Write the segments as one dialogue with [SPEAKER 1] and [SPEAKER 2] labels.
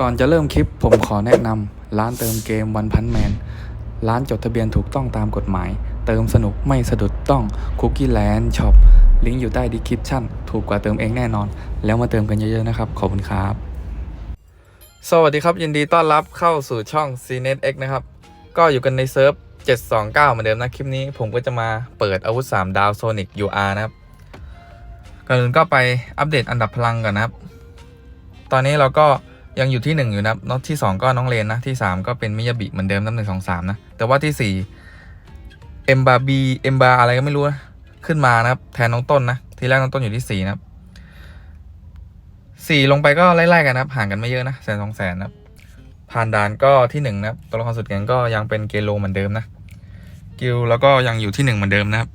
[SPEAKER 1] ก่อนจะเริ่มคลิปผมขอแนะนำร้านเติมเกมวันพันแมนร้านจดทะเบียนถูกต้องตามกฎหมาย เติมสนุกไม่สะดุดต้องคุกกี้แลนด์ช็อปลิงก์อยู่ใต้ดีคริปชั่นถูกกว่าเติมเองแน่นอน แล้วมาเติมกันเยอะๆนะครับ ขอบคุณครับ สวัสดีครับ ยินดีต้อนรับเข้าสู่ช่อง CNET X นะครับ ก็อยู่กันในเซิร์ฟ 729 เหมือนเดิมนะ คลิปนี้ผมก็จะมาเปิดอาวุธ 3 ดาว Sonic UR นะครับก่อนอื่นก็ไปอัปเดตอันดับพลังก่อนนะครับ ตอนนี้เราก็ ยังอยู่ที่ 1 อยู่นะน็อตที่ 2 ก็น้องเลนนะ ที่ 3 ก็เป็นมิยาบิเหมือนเดิมนับหนึ่งสองสามนะ แต่ว่าที่4เอ็มบาบีเอ็มบาอะไรก็ไม่รู้นะขึ้นมานะครับ แทนน้องต้นนะ ทีแรกน้องต้นอยู่ที่ 4 นะครับสี่ลงไปก็ไล่ๆกันนะครับ ห่างกันไม่เยอะนะแสนสองแสนนะครับผ่านด่านก็ที่หนึ่งนะครับตัวละครสุดแข็งก็ยังเป็นเกโลเหมือนเดิมนะ กิลแล้วก็ยังอยู่ที่หนึ่งเหมือนเดิมนะครับ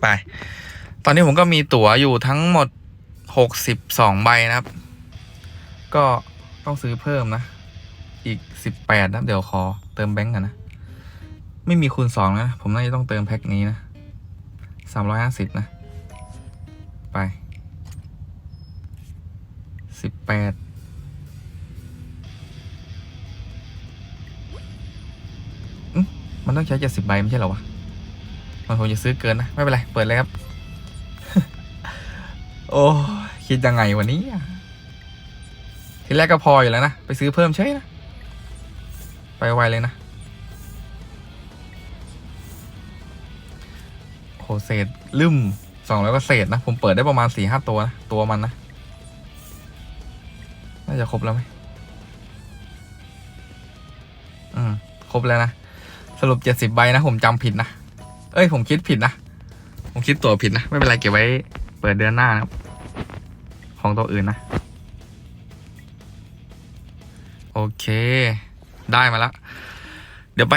[SPEAKER 1] ไป ตอนนี้ผมก็มีตั๋วอยู่ทั้งหมด หกสิบสองใบนะครับ ก็ต้องซื้อเพิ่มนะ อีกสิบแปดนะเดี๋ยวขอเติมแบงก์กันนะ ไม่มีคูณสองนะ ผมน่าจะต้องเติมแพ็คนี้นะสามร้อยห้าสิบนะ ไปสิบแปดมันต้องใช้เจ็ดสิบใบไม่ใช่หรอวะ มันคงจะซื้อเกินนะ ไม่เป็นไร เปิดเลยครับ โอ้ คิดยังไงวันนี้ทีแรกก็พออยู่แล้วนะ ไปซื้อเพิ่มใช่นะ ไปไวเลยนะโหเศษลืมสองแล้วก็เศษนะ ผมเปิดได้ประมาณสี่ห้าตัวนะ ตัวมันนะ น่าจะครบแล้วไหมอืม ครบแล้วนะ สรุปเจ็ดสิบใบนะ ผมจำผิดนะ เอ้ย ผมคิดผิดนะ ผมคิดตัวผิดนะ ไม่เป็นไรเก็บไว้ เปิดเดือนหน้านะครับ ของตัวอื่นนะ โอเค ได้มาแล้ว เดี๋ยวไป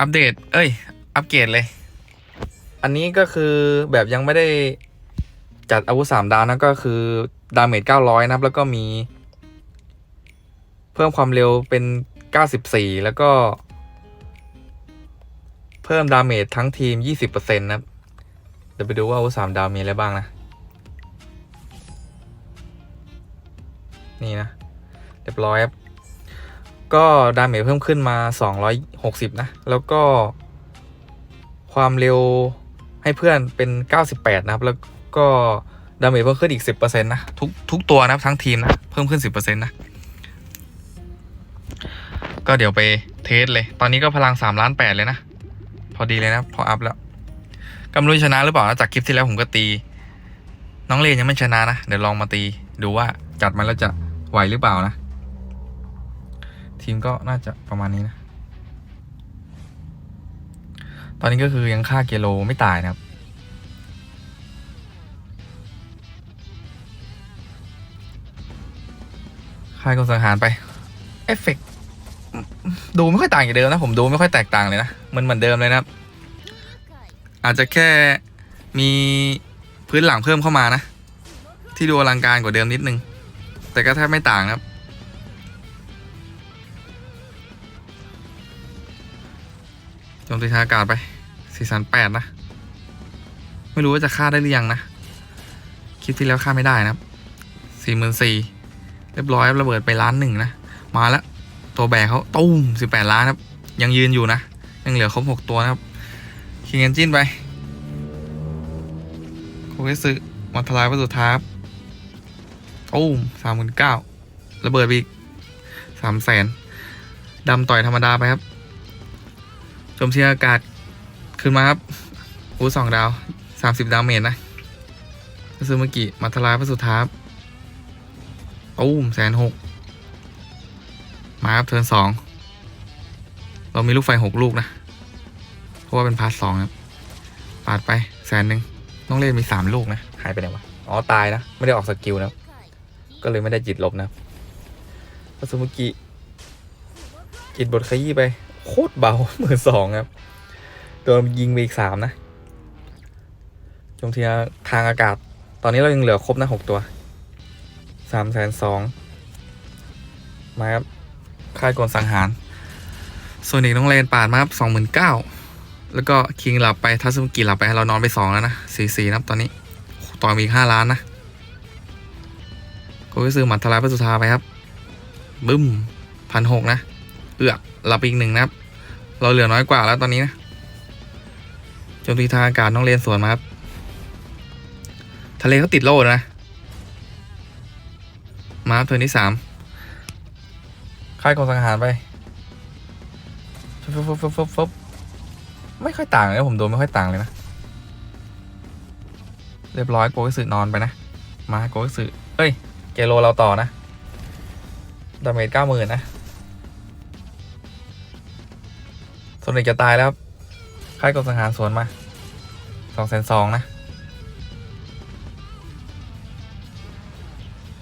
[SPEAKER 1] อัปเดต เอ้ย อัปเกรดเลย อันนี้ก็คือแบบยังไม่ได้จัดอาวุธสามดาวนะก็คือ ดาเมจเก้าร้อยนะครับแล้วก็มี เพิ่มความเร็วเป็น94แล้วก็ เพิ่มดาเมจทั้งทีม20%นะครับเดี๋ยวไปดูว่าอาวุธสามดาวมีอะไรบ้างนะ นี่นะ เรียบร้อยครับ ก็ดาเมจเพิ่มขึ้นมา 260 นะ แล้วก็ ความเร็วให้เพื่อนเป็น 98 นะครับ แล้วก็ดาเมจเพิ่มขึ้นอีก 10%นะ ทุกทุกตัวนะครับทั้งทีมนะ เพิ่มขึ้น 10%นะ ก็เดี๋ยวไปเทสเลย ตอนนี้ก็พลัง3ล้าน8เลยนะ พอดีเลยนะ พออัพแล้วก็ไม่รู้ชนะหรือเปล่านะจากคลิปที่แล้วผมก็ตี น้องเลนยังไม่ชนะนะ เดี๋ยวลองมาตีดูว่าจัดมาแล้วจะ ไหวหรือเปล่านะ ทีมก็น่าจะประมาณนี้นะ ตอนนี้ก็คือยังฆ่าเกโลไม่ตายนะครับ ค่ายกองสังหารไป เอฟเฟกต์ดูไม่ค่อยต่างจากเดิมนะ ผมดูไม่ค่อยแตกต่างเลยนะ มันเหมือนเดิมเลยนะครับ อาจจะแค่มีพื้นหลังเพิ่มเข้ามานะ ที่ดูอลังการกว่าเดิมนิดนึง แต่ก็แทบไม่ต่างครับ โจมตีทางอากาศไปสี่สันแปดนะ ไม่รู้ว่าจะฆ่าได้หรือยังนะ คลิปที่แล้วฆ่าไม่ได้นะครับสี่หมื่นสี่เรียบร้อยระเบิดไปล้านหนึ่งนะ มาแล้ว ตัวแบกเขาตุ้มสิบแปดล้านครับ ยังยืนอยู่นะ ยังเหลือครบหกตัวนะครับ คิงเอนจินไปโคเกสึมาทลายวัตถุท้ายครับ ตุ้มสามหมื่นเก้าระเบิดอีกสามแสนดำต่อยธรรมดาไปครับโจมตียร์อากาศขึ้นมาครับอูสองดาวสามสิบดาวเมจนะก็คือเมื่อกี้มาทลายพระสุธาครับตุ้มแสนหกมาครับเทิร์นสองเรามีลูกไฟหกลูกนะ เพราะว่าเป็นพาร์ทสองครับปาดไปแสนหนึ่งต้องเล่นมีสามลูกนะ หายไปไหนวะ อ๋อ ตายนะ ไม่ได้ออกสกิลนะ ก็เลยไม่ได้จิตลบนะก็คือเมื่อกี้จิตบทขยี้ไป โคตรเบาหมื่นสองครับ โดนยิงไปอีกสามนะโจมตียทางอากาศ ตอนนี้เรายังเหลือครบนะหกตัวสามแสนสองมาครับ ค่ายกลสังหารส่วนอีกน้องเลนปาดมาครับสองหมื่นเก้าแล้วก็คิงหลับไปทัศมุกิหลับไปเรานอนไปสองแล้วนะสี่สี่นับตอนนี้ต่อมีอีกห้าล้านนะ ก็ซื้อหมัดทลายพระสุธาไปครับ บึ้มพันหกนะ เอือกหลับอีกหนึ่งนะครับ เราเหลือน้อยกว่าแล้วตอนนี้นะโจมตีทางอากาศต้องเรียนสวนมาครับ ทะเลเขาติดโล่นะ มาครับเทิร์นที่สามค่ายกองสังหารไปฟึบฟึบฟึบฟึบฟึบไม่ค่อยต่างเลยผมโดนไม่ค่อยต่างเลยนะ เรียบร้อยโกกสึนอนไปนะ มาโกกสึเอ้ย เกโลเราต่อนะดาเมจเก้าหมื่นนะโซนิกจะตายแล้วค่ายกองสังหารสวนมาสองแสนสองนะ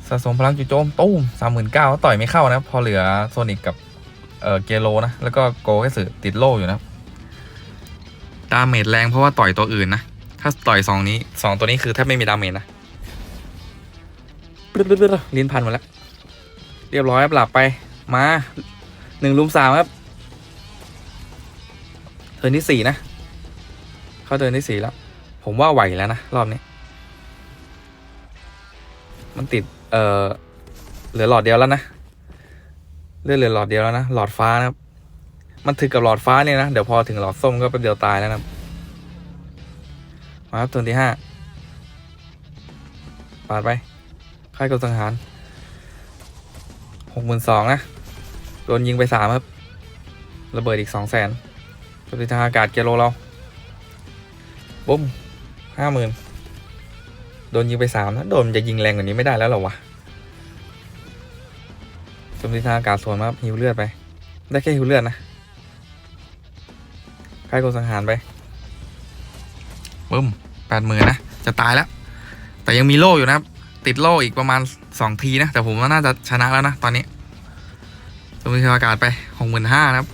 [SPEAKER 1] สะสมพลังจู่โจมตุ้มสามหมื่นเก้าต่อยไม่เข้านะ พอเหลือโซนิกกับ เออเกโลนะ แล้วก็โกแค่สือติดโล่อยู่นะดาเมจแรงเพราะว่าต่อยตัวอื่นนะ ถ้าต่อยสองนี้สองตัวนี้คือแทบไม่มีดาเมจนะ ปึ๊ดปึ๊ดปึ๊ดลิ้นพันหมดแล้ว เรียบร้อยครับหลับไป มาหนึ่งลุมสามครับ เทินที่สี่นะ เข้าเทินที่สี่แล้ว ผมว่าไหวแล้วนะ รอบนี้ มันติด เอ่อ เหลือหลอดเดียวแล้วนะ เลือดเหลือหลอดเดียวแล้วนะ หลอดฟ้านะครับ มันถึงกับหลอดฟ้าเนี่ยนะ เดี๋ยวพอถึงหลอดส้มก็แป๊บเดียวตายแล้วนะ มาครับตัวที่ห้าปาดไป ค่ายกองสังหารหกหมื่นสองนะ โดนยิงไปสามครับ ระเบิดอีกสองแสนโจมตีทางอากาศเกโลเราบุ้มห้าหมื่นโดนยิงไปสามนะโดนมันจะยิงแรงกว่านี้ไม่ได้แล้วหรอวะโจมตีทางอากาศสวนมาครับฮิวเลือดไป ได้แค่ฮิวเลือดนะค่ายกองสังหารไปบึ้มแปดหมื่นนะ จะตายแล้ว แต่ยังมีโล่อยู่นะครับ ติดโล่อีกประมาณสองทีนะ แต่ผมว่าน่าจะชนะแล้วนะ ตอนนี้โจมตีทางอากาศไปหกหมื่นห้าครับ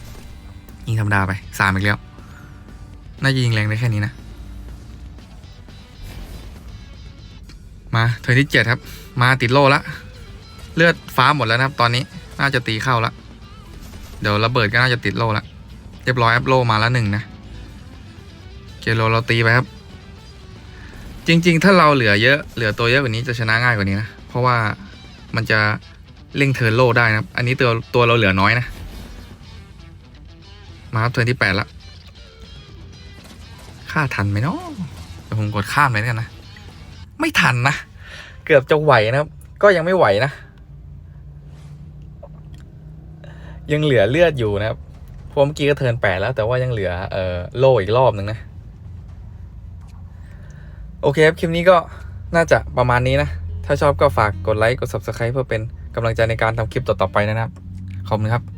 [SPEAKER 1] ยิงธรรมดาไปสามอีกแล้ว น่าจะยิงแรงได้แค่นี้นะ มาเทิร์นที่เจ็ดครับ มาติดโล่ละเลือดฟ้าหมดแล้วนะครับ ตอนนี้น่าจะตีเข้าละเดี๋ยวระเบิดก็น่าจะติดโล่ละเรียบร้อยแอปโล่มาแล้วหนึ่งนะเกโลเราตีไปครับ จริง ๆ ถ้าเราเหลือเยอะเหลือตัวเยอะกว่านี้จะชนะง่ายกว่านี้นะ เพราะว่ามันจะเร่งเทิร์นโลได้นะครับ อันนี้ตัวตัวเราเหลือน้อยนะ มาครับเทิร์นที่แปดละฆ่าทันไหมเนาะเดี๋ยวผมกดข้ามเลยแล้วกันะ ไม่ทันนะ เกือบจะไหวนะครับ ก็ยังไม่ไหวนะ ยังเหลือเลือดอยู่นะครับเพราะเมื่อกี้ก็เทิร์นแปดแล้ว แต่ว่ายังเหลือเอ่อโลอีกรอบหนึ่งนะ โอเคครับ คลิปนี้ก็น่าจะประมาณนี้นะ ถ้าชอบก็ฝากกดไลค์ กด subscribe เพื่อเป็นกำลังใจในการทำคลิปต่อๆไปนะครับ ขอบคุณครับ